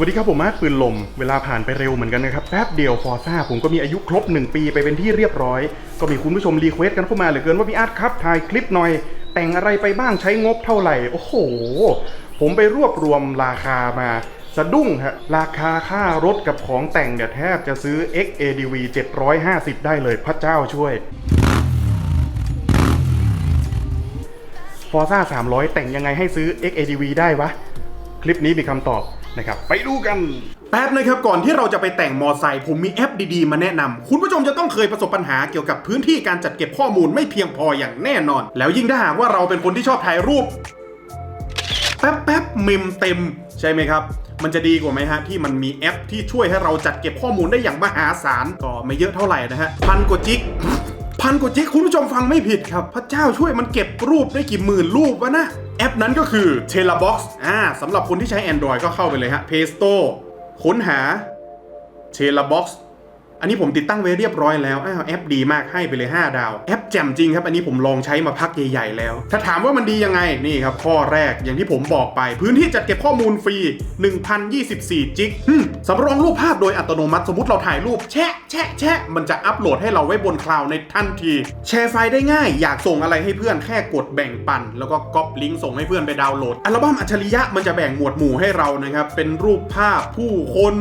วัสดีครับผมมาร์ปืนลม เวลาผ่านไปเร็วเหมือนกันนะครับ แป๊บเดียวฟอร์ซ่าผมก็มีอายุครบ 1 ปีไปเป็นที่เรียบร้อย ก็มีคุณผู้ชมรีเควสต์กันเข้ามาเหลือเกินว่าพี่อาร์ตครับถ่ายคลิปหน่อย แต่งอะไรไปบ้างใช้งบเท่าไหร่ โอ้โห ผมไปรวบรวมราคามาสะดุ้งฮะราคาค่ารถกับของแต่งเนี่ยแทบจะซื้อ XADV 750 ได้เลยพระเจ้าช่วยฟอร์ซ่า300 แต่งยังไงให้ซื้อ XADV ได้วะ คลิปนี้มีคำตอบ นะครับไปดูกันแป๊บนะครับก่อนที่เราจะไปแต่งมอไซค์ผมมีแอปดีๆ มาแนะนำคุณผู้ชมจะต้องเคยประสบปัญหาเกี่ยวกับพื้นที่การจัดเก็บข้อมูลไม่เพียงพออย่างแน่นอน แล้วยิ่งถ้าหากว่าเราเป็นคนที่ชอบถ่ายรูปแป๊บแป๊บๆเมมเต็มใช่ไหมครับ มันจะดีกว่าไหมฮะ ที่มันมีแอปที่ช่วยให้เราจัดเก็บข้อมูลได้อย่างมหาศาลก็ไม่เยอะเท่าไหร่นะฮะพันกว่าจิกพันกว่าจิกคุณผู้ชมฟังไม่ผิดครับ พระเจ้าช่วยมันเก็บรูปได้กี่หมื่นรูปวะนะ แอปนั้นก็คือ t e l a Box อ่าสำหรับคนที่ใช้ Android ก็เข้าไปเลยฮะ Play Store ค้นหา t e l a Box อันนี้ผมติดตั้งไว้เรียบร้อยแล้ว อ้าวแอปดีมากให้ไปเลย 5 ดาว แอปแจ่มจริงครับ อันนี้ผมลองใช้มาพักใหญ่ๆแล้ว ถ้าถามว่ามันดียังไง นี่ครับ ข้อแรกอย่างที่ผมบอกไป พื้นที่จัดเก็บข้อมูลฟรี 1024 จิกหึ่มสำรองรูปภาพโดยอัตโนมัติ สมมติเราถ่ายรูปแชะแชะแชะมันจะอัปโหลดให้เราไว้บนคลาวด์ในทันที แชร์ไฟล์ได้ง่าย อยากส่งอะไรให้เพื่อนแค่กดแบ่งปัน แล้วก็ก๊อปลิงก์ส่งให้เพื่อนไปดาวน์โหลด อัลบั้มอัจฉริยะมันจะแบ่งหมวดหมู่ให้เรานะครับ เป็นรูปภาพผู้คน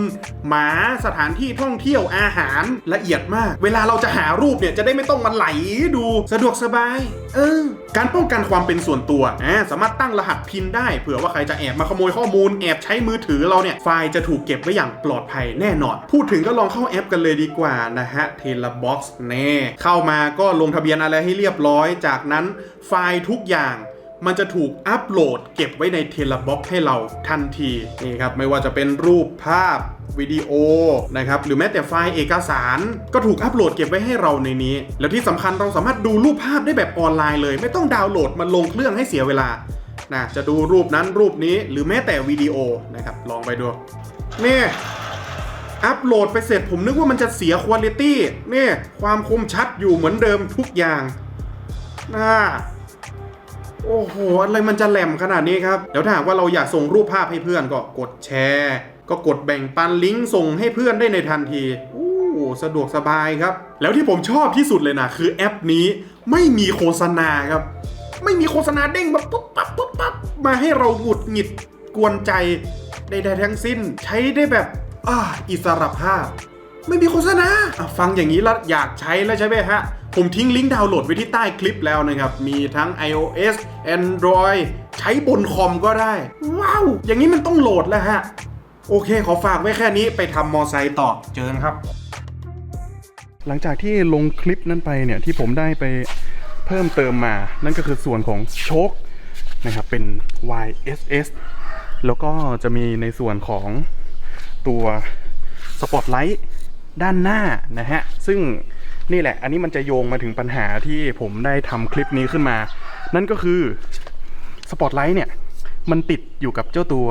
หมา สถานที่ท่องเที่ยวอาหารละเอียดมาก เวลาเราจะหารูปเนี่ยจะได้ไม่ต้องมาไหลดูสะดวกสบาย เออ การป้องกันความเป็นส่วนตัวอ่าสามารถตั้งรหัสพินได้เผื่อว่าใครจะแอบมาขโมยข้อมูลแอบใช้มือถือเราเนี่ยไฟล์จะถูกเก็บไว้อย่างปลอดภัยแน่นอน พูดถึงก็ลองเข้าแอปกันเลยดีกว่านะฮะ t e l a Box แน่เข้ามาก็ลงทะเบียนอะไรให้เรียบร้อย จากนั้นไฟล์ทุกอย่าง มันจะถูกอัปโหลดเก็บไว้ในเทเลบ็อกให้เราทันทีนี่ครับไม่ว่าจะเป็นรูปภาพวิดีโอนะครับหรือแม้แต่ไฟล์เอกสาร ก็ถูกอัปโหลดเก็บไว้ให้เราในนี้ แล้วที่สำคัญเราสามารถดูรูปภาพได้แบบออนไลน์เลย ไม่ต้องดาวน์โหลดมาลงเครื่องให้เสียเวลานะจะดูรูปนั้นรูปนี้หรือแม้แต่วิดีโอนะครับลองไปดูนี่อัปโหลดไปเสร็จผมนึกว่ามันจะเสียคุณภาพนี่ความคมชัดอยู่เหมือนเดิมทุกอย่างน่า โอ้โห อะไรมันจะแหลมขนาดนี้ครับ เดี๋ยวถ้าหากว่าเราอยากส่งรูปภาพให้เพื่อนก็กดแชร์ ก็กดแบ่งปันลิงก์ส่งให้เพื่อนได้ในทันทีอู้สะดวกสบายครับ แล้วที่ผมชอบที่สุดเลยนะคือแอปนี้ไม่มีโฆษณาครับ ไม่มีโฆษณาเด้งมาปุ๊บปั๊บปุ๊บปั๊บมาให้เราหงุดหงิดกวนใจใดๆทั้งสิ้นใช้ได้แบบอ่าอิสระภาพ ไม่มีโฆษณาฟังอย่างนี้แล้วอยากใช้แล้วใช่ไหมฮะ ผมทิ้งลิงก์ดาวน์โหลดไว้ที่ใต้คลิปแล้วนะครับ มีทั้ง iOS Android ใช้บนคอมก็ได้ ว้าว อย่างนี้มันต้องโหลดแล้วฮะ โอเค ขอฝากไว้แค่นี้ไปทำมอไซค์ต่อเจอกันครับ หลังจากที่ลงคลิปนั้นไปเนี่ยที่ผมได้ไปเพิ่มเติมมา นั่นก็คือส่วนของโชคนะครับเป็น YSS แล้วก็จะมีในส่วนของตัวสปอตไลท์ด้านหน้านะฮะ ซึ่ง นี่แหละ อันนี้มันจะโยงมาถึงปัญหาที่ผมได้ทำคลิปนี้ขึ้นมา นั่นก็คือสปอตไลท์เนี่ย มันติดอยู่กับเจ้าตัว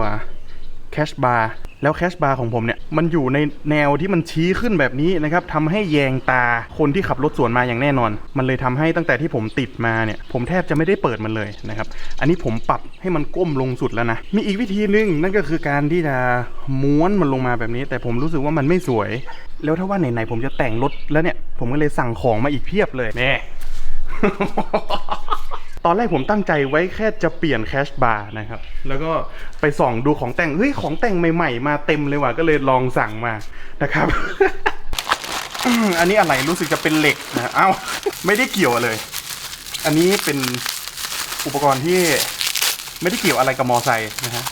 แคชบาร์แล้วแคชบาร์ของผมเนี่ยมันอยู่ในแนวที่มันชี้ขึ้นแบบนี้นะครับทำให้แยงตาคนที่ขับรถสวนมาอย่างแน่นอน มันเลยทำให้ตั้งแต่ที่ผมติดมาเนี่ยผมแทบจะไม่ได้เปิดมันเลยนะครับอันนี้ผมปรับให้มันก้มลงสุดแล้วนะมีอีกวิธีหนึงนั่นก็คือการที่จะม้วนมันลงมาแบบนี้ แต่ผมรู้สึกว่ามันไม่สวย แล้วถ้าว่าไหนๆผมจะแต่งรถแล้วเนี่ยผมก็เลยสั่งของมาอีกเพียบเลยแน่ ตอนแรกผมตั้งใจไว้แค่จะเปลี่ยนแคชบาร์นะครับ แล้วก็ไปส่องดูของแต่ง เฮ้ย ของแต่งใหม่ๆ มาเต็มเลยว่ะ ก็เลยลองสั่งมานะครับ อันนี้อะไรรู้สึกจะเป็นเหล็กนะเอ้า ไม่ได้เกี่ยวเลย อันนี้เป็นอุปกรณ์ที่ไม่ได้เกี่ยวอะไรกับมอไซค์นะฮะ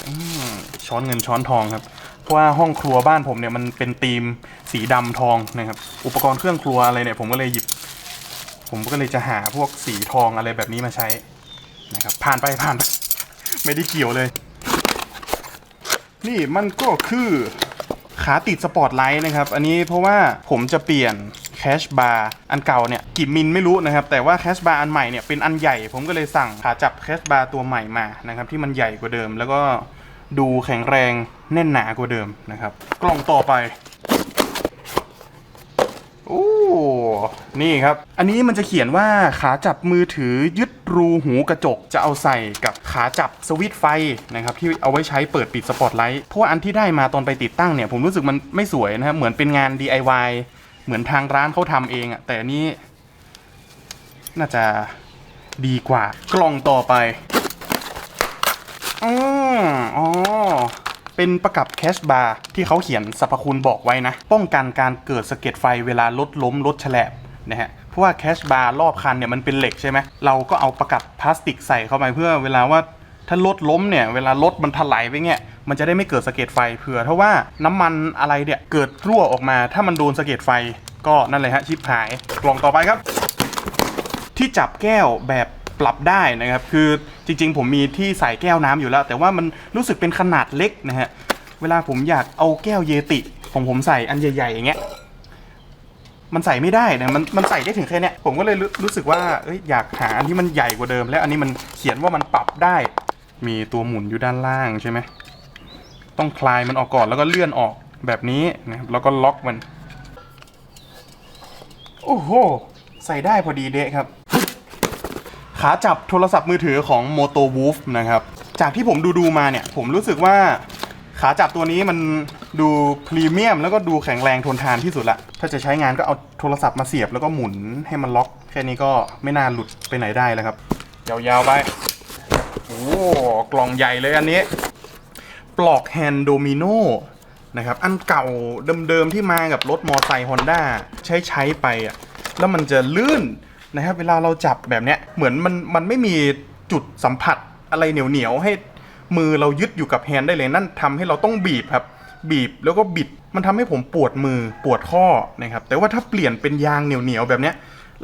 ช้อนเงินช้อนทองครับ เพราะว่าห้องครัวบ้านผมเนี่ยมันเป็นธีมสีดำทองนะครับ อุปกรณ์เครื่องครัวอะไรเนี่ยผมก็เลยหยิบ ผมก็เลยจะหาพวกสีทองอะไรแบบนี้มาใช้นะครับผ่านไปผ่านไปไม่ได้เกี่ยวเลย นี่มันก็คือขาติดสปอตไลท์นะครับ อันนี้เพราะว่าผมจะเปลี่ยนแคชบาร์อันเก่าเนี่ยกี่มิลไม่รู้นะครับ แต่ว่าแคชบาร์อันใหม่เนี่ยเป็นอันใหญ่ ผมก็เลยสั่งขาจับแคชบาร์ตัวใหม่มานะครับที่มันใหญ่กว่าเดิม แล้วก็ดูแข็งแรงแน่นหนากว่าเดิมนะครับ กล่องต่อไป โอ้นี่ครับ อันนี้มันจะเขียนว่าขาจับมือถือยึดรูหูกระจกจะเอาใส่กับขาจับสวิตช์ไฟนะครับที่เอาไว้ใช้เปิดปิดสปอตไลท์เพราะว่าอันที่ได้มาตอนไปติดตั้งเนี่ยผมรู้สึกมันไม่สวยนะครับเหมือนเป็นงาน DIY เหมือนทางร้านเขาทำเองอะแต่อันนี้ น่าจะดีกว่ากล่องต่อไปอ๋ออ๋อ เป็นประกับแคชบาร์ที่เขาเขียนสรรพคุณบอกไว้นะ ป้องกันการเกิดสะเก็ดไฟเวลารถล้มรถแฉลบนะฮะเพราะว่าแคชบาร์รอบคันเนี่ยมันเป็นเหล็กใช่ไหมเราก็เอาประกับพลาสติกใส่เข้าไปเพื่อเวลาว่าถ้ารถล้มเนี่ยเวลารถมันถลายไปเนี่ยมันจะได้ไม่เกิดสะเก็ดไฟเผื่อถ้าว่าน้ำมันอะไรเนี่ยเกิดรั่วออกมา ถ้ามันโดนสะเก็ดไฟก็นั่นเลยฮะชิบหายกล่องต่อไปครับ ที่จับแก้วแบบ ปรับได้นะครับ คือจริงๆ ผมมีที่ใส่แก้วน้ำอยู่แล้ว แต่ว่ามันรู้สึกเป็นขนาดเล็กนะฮะ เวลาผมอยากเอาแก้วเยติของผมใส่อันใหญ่ๆอย่างเงี้ย มันใส่ไม่ได้นะ มันมันใส่ได้ถึงแค่เนี้ย ผมก็เลยรู้รู้สึกว่าเอ้ยอยากหาอันที่มันใหญ่กว่าเดิม และอันนี้มันเขียนว่ามันปรับได้ มีตัวหมุนอยู่ด้านล่างใช่ไหม ต้องคลายมันออกก่อนแล้วก็เลื่อนออกแบบนี้นะครับ แล้วก็ล็อกมัน โอ้โห ใส่ได้พอดีเดะครับ ขาจับโทรศัพท์มือถือของ Moto Wolf นะครับ จากที่ผมดูดูๆมาเนี่ย ผมรู้สึกว่าขาจับตัวนี้มันดูพรีเมียมแล้วก็ดูแข็งแรงทนทานที่สุดละ ถ้าจะใช้งานก็เอาโทรศัพท์มาเสียบแล้วก็หมุนให้มันล็อก แค่นี้ก็ไม่น่าหลุดไปไหนได้แล้วครับ ยาวๆไป โอ้กล่องใหญ่เลยอันนี้ ปลอกแฮนด์โดมิโนนะครับ อันเก่าเดิมๆที่มากับรถมอไซค์ฮอนด้าใช้ใช้ๆไปอะ แล้วมันจะลื่น นะครับเวลาเราจับแบบเนี้ยเหมือนมันมันไม่มีจุดสัมผัสอะไรเหนียวๆให้มือเรายึดอยู่กับแฮนด์ได้เลยนั่นทำให้เราต้องบีบครับ บีบแล้วก็บิดมันทำให้ผมปวดมือปวดข้อนะครับแต่ว่าถ้าเปลี่ยนเป็นยางเหนียวๆแบบเนี้ย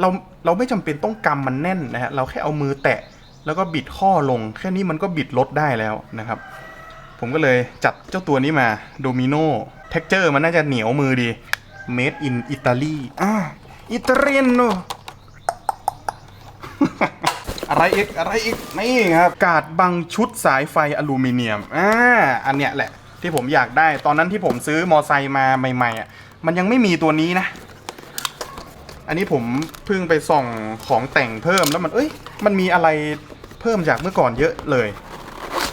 เราเราไม่จำเป็นต้องกำมันแน่นนะฮะเราแค่เอามือแตะแล้วก็บิดข้อลง แค่นี้มันก็บิดรถได้แล้วนะครับ ผมก็เลยจัดเจ้าตัวนี้มาโดมิโนเท็กเจอร์มันน่าจะเหนียวมือดี Made in Italy อ่าอิตาเลียนโน อะไรอีกอะไรอีกนี่ครับกาดบังชุดสายไฟอลูมิเนียมอ่าอันเนี้ยแหละที่ผมอยากได้ตอนนั้นที่ผมซื้อมอไซค์มาใหม่ๆอะมันยังไม่มีตัวนี้นะ อันนี้ผมเพิ่งไปส่องของแต่งเพิ่มแล้วมันเอ้ยมันมีอะไรเพิ่มจากเมื่อก่อนเยอะเลย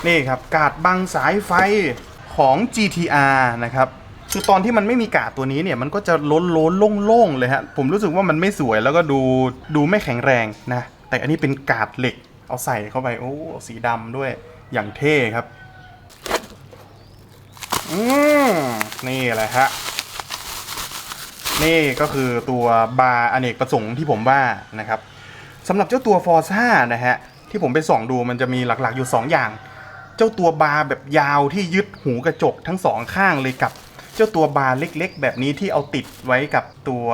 นี่ครับกาดบังสายไฟของ GTR นะครับคือตอนที่มันไม่มีกาดตัวนี้เนี่ยมันก็จะล้นล้นโล่งโล่งๆเลยฮะผมรู้สึกว่ามันไม่สวยแล้วก็ดูดูไม่แข็งแรงนะ แต่อันนี้เป็นกาดเหล็ก เอาใส่เข้าไปโอ้สีดำด้วยอย่างเท่ครับ อืมนี่แหละฮะนี่ก็คือตัวบาร์อเนกประสงค์ที่ผมว่านะครับสำหรับเจ้าตัว f o r z a นะฮะที่ผมไปส่องดูมันจะมีหลักๆอยู่ 2 อย่าง เจ้าตัวบาร์แบบยาวที่ยึดหูกระจกทั้งสองข้างเลยกับ เจ้าตัวบาร์เล็กๆ แบบนี้ที่เอาติดไว้กับตัว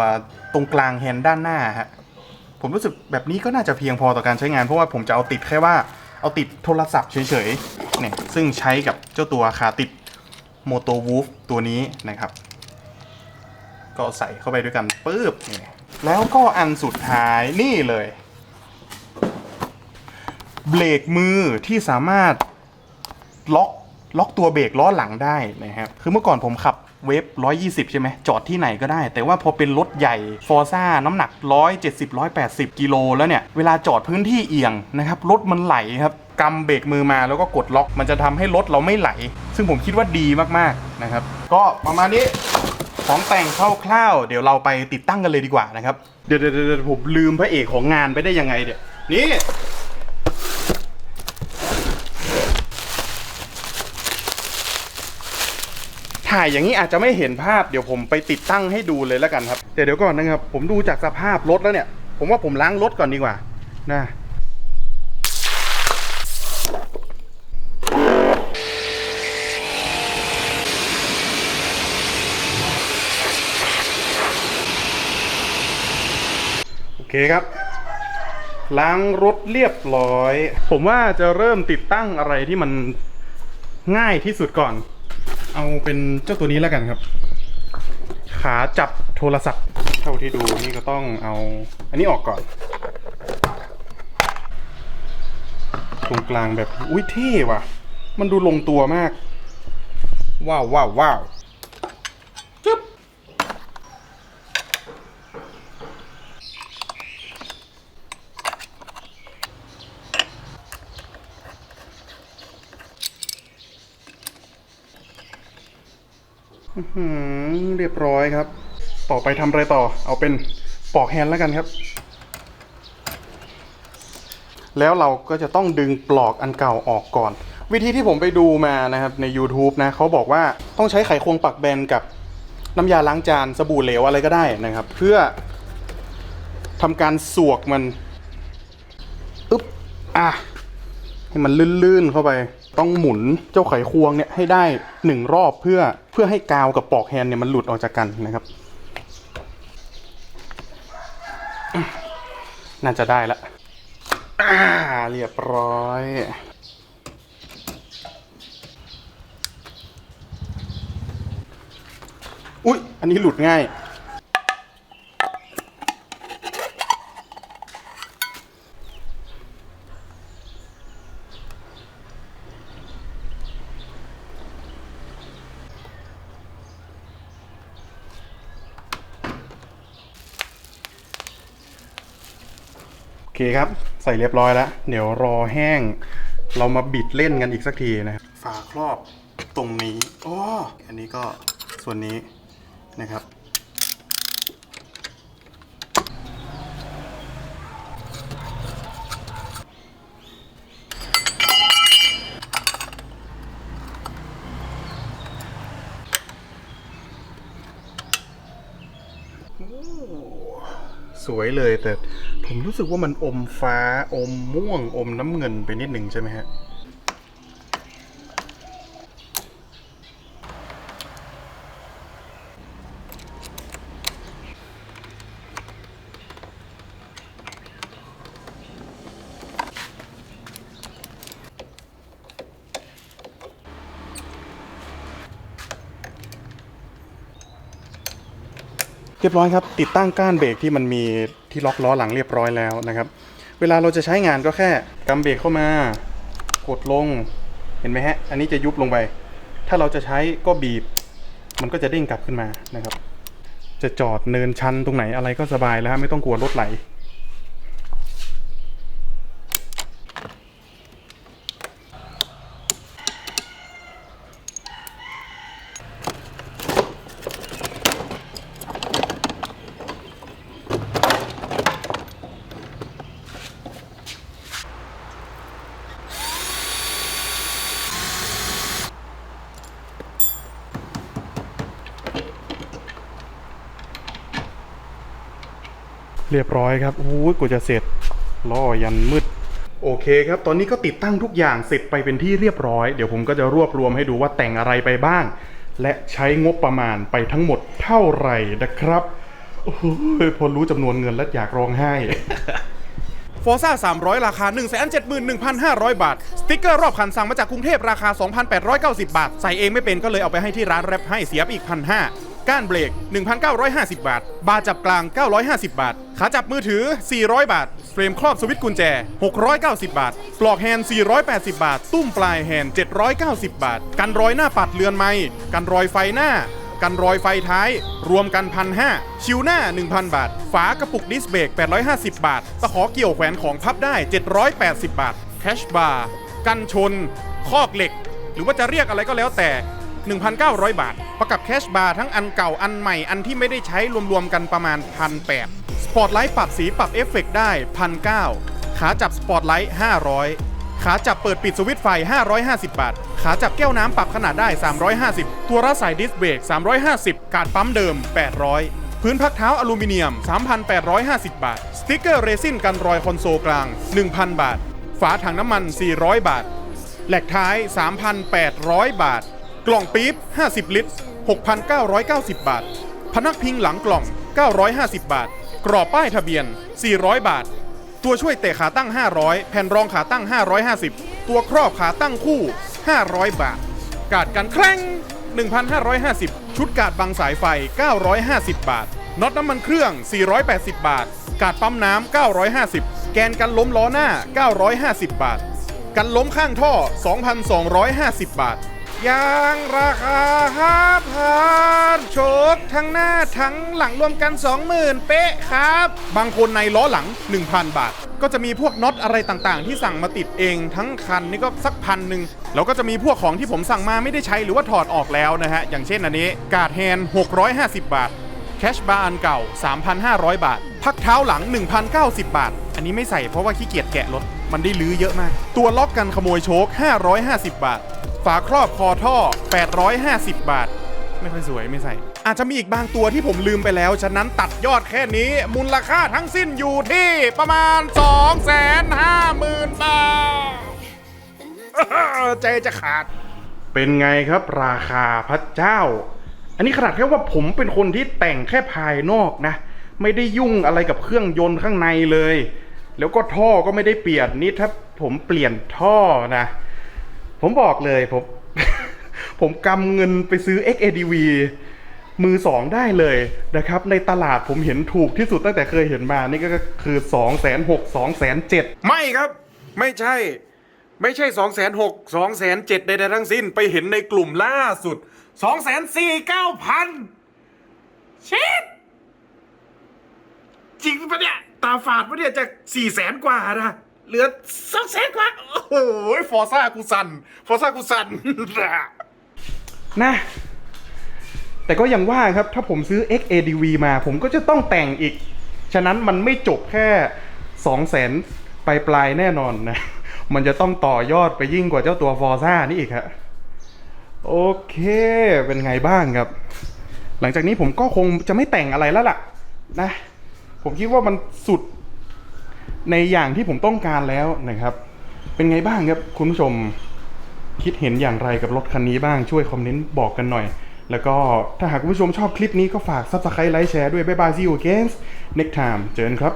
ตรงกลางแฮนด์ด้านหน้าฮะ ผมรู้สึกแบบนี้ก็น่าจะเพียงพอต่อการใช้งานเพราะว่าผมจะเอาติดแค่ว่าเอาติดโทรศัพท์เฉยๆเนี่ยซึ่งใช้กับเจ้าตัวขาติด Moto Wolf ตัวนี้นะครับ ก็ใส่เข้าไปด้วยกันปุ๊บนี่แล้วก็อันสุดท้ายนี่เลย เบรกมือที่สามารถล็อกล็อกตัวเบรกล้อหลังได้นะครับ คือเมื่อก่อนผมขับ เวฟ120 ใช่ไหมจอดที่ไหนก็ได้ แต่ว่าพอเป็นรถใหญ่ฟอร์ซ่าน้ำหนัก 170 180 กิโลแล้วเนี่ย เวลาจอดพื้นที่เอียงนะครับ รถมันไหลครับกำเบรกมือมาแล้วก็กดล็อก มันจะทำให้รถเราไม่ไหล ซึ่งผมคิดว่าดีมากๆนะครับ ก็ประมาณนี้ของแต่งคร่าวๆเดี๋ยวเราไปติดตั้งกันเลยดีกว่านะครับ เดี๋ยวเดี๋ยวผมลืมพระเอกของงานไปได้ยังไงเนี่ยนี่ ถ่ายอย่างนี้อาจจะไม่เห็นภาพเดี๋ยวผมไปติดตั้งให้ดูเลยแล้วกันครับเดี๋ยวเดี๋ยวก่อนนะครับ ผมดูจากสภาพรถแล้วเนี่ย ผมว่าผมล้างรถก่อนดีกว่านะโอเคครับ ล้างรถเรียบร้อย ผมว่าจะเริ่มติดตั้งอะไรที่มันง่ายที่สุดก่อน เอาเป็นเจ้าตัวนี้แล้วกันครับ ขาจับโทรศัพท์ เท่าที่ดูนี่ก็ต้องเอา อันนี้ออกก่อน ตรงกลางแบบ อุ้ยเท่ว่ะ มันดูลงตัวมาก ว้าวว้าวว้าวจึ๊บ อื้อหือ เรียบร้อยครับ ต่อไปทำอะไรต่อ เอาเป็นปอกแฮนด์แล้วกันครับ แล้วเราก็จะต้องดึงปลอกอันเก่าออกก่อน วิธีที่ผมไปดูมานะครับใน YouTube นะเขาบอกว่าต้องใช้ไขควงปักแบนกับน้ำยาล้างจานสบู่เหลวอะไรก็ได้นะครับ เพื่อทำการสวกมันอึ๊บอะให้มันลื่นๆเข้าไป ต้องหมุนเจ้าไขควงเนี่ยให้ได้หนึ่งรอบเพื่อเพื่อให้กาวกับปลอกแฮนด์เนี่ยมันหลุดออกจากกันนะครับ น่าจะได้ละเรียบร้อย อุ๊ย อันนี้หลุดง่าย อเคครับ ใส่เรียบร้อยแล้ว เดี๋ยวรอแห้ง เรามาบิดเล่นกันอีกสักทีนะฝาครอบตรงนี้อ๋ออันนี้ก็ส่วนนี้นะครับ สวยเลย แต่ผมรู้สึกว่ามันอมฟ้าอมม่วงอมน้ำเงินไปนิดหนึ่งใช่ไหมฮะ เรียบร้อยครับ ติดตั้งก้านเบรกที่มันมีที่ล็อกล้อหลังเรียบร้อยแล้วนะครับ เวลาเราจะใช้งานก็แค่กำเบรกเข้ามากดลงเห็นไหมฮะ อันนี้จะยุบลงไป ถ้าเราจะใช้ก็บีบ มันก็จะเด้งกลับขึ้นมานะครับ จะจอดเนินชันตรงไหนอะไรก็สบายแล้วฮะไม่ต้องกลัวรถไหล เรียบร้อยครับโอ้ยกูจะเสร็จล่อยันมืด โอเคครับ ตอนนี้ก็ติดตั้งทุกอย่างเสร็จไปเป็นที่เรียบร้อย เดี๋ยวผมก็จะรวบรวมให้ดูว่าแต่งอะไรไปบ้าง และใช้งบประมาณไปทั้งหมดเท่าไหร่นะครับโอ้โหพอรู้จำนวนเงินแล้วอยากร้องไห้ฟอร์ซ่า300 ราคา 171,500 บาท สติ๊กเกอร์รอบคันสั่งมาจากกรุงเทพราคา 2,890 บาท ใส่เองไม่เป็นก็เลยเอาไปให้ที่ร้านแรปให้เสียไปอีก1,500 ก้านเบรก 1,950 บาท บาร์จับกลาง 950 บาท ขาจับมือถือ 400 บาท เฟรมครอบสวิตช์กุญแจ 690 บาท ปลอกแฮนด์ 480 บาท ตุ้มปลายแฮนด์ 790 บาท กันรอยหน้าปัดเรือนไม้กันรอยไฟหน้า กันรอยไฟท้าย รวมกันพันห้าชิวหน้า 1,000 บาท ฝากระปุกดิสเบรก 850 บาท ตะขอเกี่ยวแขวนของพับได้ 780 บาท แคชบาร์ กันชน คอกเหล็ก หรือว่าจะเรียกอะไรก็แล้วแต่ 1,900 บาท ประกับแคชบาร์ทั้งอันเก่าอันใหม่อันที่ไม่ได้ใช้รวมๆกันประมาณ 1,800สปอตไลท์ปรับสีปรับเอฟเฟกต์ได้ 1,900 ขาจับสปอตไลท์ 500 ขาจับเปิดปิดสวิตช์ไฟ 550 บาท ขาจับแก้วน้ำปรับขนาดได้ 350 ตัวรัสายดิสเบรก350 การปั๊มเดิม 800พื้นพักเท้าอลูมิเนียม 3,850 บาท สติ๊กเกอร์เรซินกันรอยคอนโซลกลาง 1,000 บาท ฝาถังน้ำมัน 400 บาท แหลกท้าย 3,800 บาท กล่องปี๊บ 50 ลิตร 6,990 บาท พนักพิงหลังกล่อง 950 บาท กรอบป้ายทะเบียน 400 บาท ตัวช่วยเตะขาตั้ง 500 แผ่นรองขาตั้ง 550 ตัวครอบขาตั้งคู่ 500 บาท กาดกันแคร่ง1,550 ชุดกาดบังสายไฟ 950 บาท น็อตน้ำมันเครื่อง 480 บาท กาดปั๊มน้ำ 950 แกนกันล้มล้อหน้า 950 บาท กันล้มข้างท่อ 2,250 บาท ยางราคาห้าพันโชคทั้งหน้าทั้งหลังรวมกัน 20,000 เป๊ะครับ บางคนในล้อหลัง 1,000 บาท ก็จะมีพวกน็อตอะไรต่างๆ ที่สั่งมาติดเองทั้งคันนี่ก็สักพันหนึ่งแล้วก็จะมีพวกของที่ผมสั่งมาไม่ได้ใช้หรือว่าถอดออกแล้วนะฮะ อย่างเช่นอันนี้ กาดแฮนด์650 บาทแคชบาร์อันเก่า 3,500 บาท พักเท้าหลัง 1,090 บาท อันนี้ไม่ใส่เพราะว่าขี้เกียจแกะรถมันได้ลื้อเยอะมาก ตัวล็อกกันขโมยโชค 550 บาท ฝาครอบคอท่อ 850 บาท ไม่ค่อยสวยไม่ใส่ อาจจะมีอีกบางตัวที่ผมลืมไปแล้ว ฉะนั้นตัดยอดแค่นี้ มูลค่าทั้งสิ้นอยู่ที่ประมาณ 250,000 บาท ใจจะขาด เป็นไงครับราคาพระเจ้า อันนี้ขนาดแค่ว่าผมเป็นคนที่แต่งแค่ภายนอกนะ ไม่ได้ยุ่งอะไรกับเครื่องยนต์ข้างในเลย แล้วก็ท่อก็ไม่ได้เปลี่ยนนี่ถ้าผมเปลี่ยนท่อนะ ผมบอกเลยผม ผมกำเงินไปซื้อ XADV มือสองได้เลยนะครับ ในตลาดผมเห็นถูกที่สุดตั้งแต่เคยเห็นมานี่ก็คือ2 6 0 0 0 2 7 0 0ไม่ครับ ไม่ใช่ ไม่ใช่ 2 6 0 0 0 2 7 0 0ใดๆทั้งสิ้นไปเห็นในกลุ่มล่าสุด 2 4 9 0 0 0ชิดจริงปะเนี่ย ตาฝาดปะเนี่ยจาก4 0 0แสนกว่านะ เหลือ2แสนกว่า โอ้โหฟอร์ซ่ากูสันฟอร์ซ่ากูสันนะ แต่ก็ยังว่าครับ ถ้าผมซื้อ XADV มา ผมก็จะต้องแต่งอีก ฉะนั้นมันไม่จบแค่2 0 0แสนปลายปลายๆแน่นอนนะ มันจะต้องต่อยอดไปยิ่งกว่าเจ้าตัวฟอร์ซ่านี่อีกครับโอเค เป็นไงบ้างครับ หลังจากนี้ผมก็คงจะไม่แต่งอะไรแล้วล่ะ นะ ผมคิดว่ามันสุด ในอย่างที่ผมต้องการแล้วนะครับ เป็นไงบ้างครับคุณผู้ชมคิดเห็นอย่างไรกับรถคันนี้บ้างช่วยคอมเมนต์บอกกันหน่อย แล้วก็ถ้าหากคุณผู้ชมชอบคลิปนี้ก็ฝาก subscribe ไลค์แชร์ด้วยบ๊ายบายซีอูเกนส์เน็กไทม์เจอกันครับ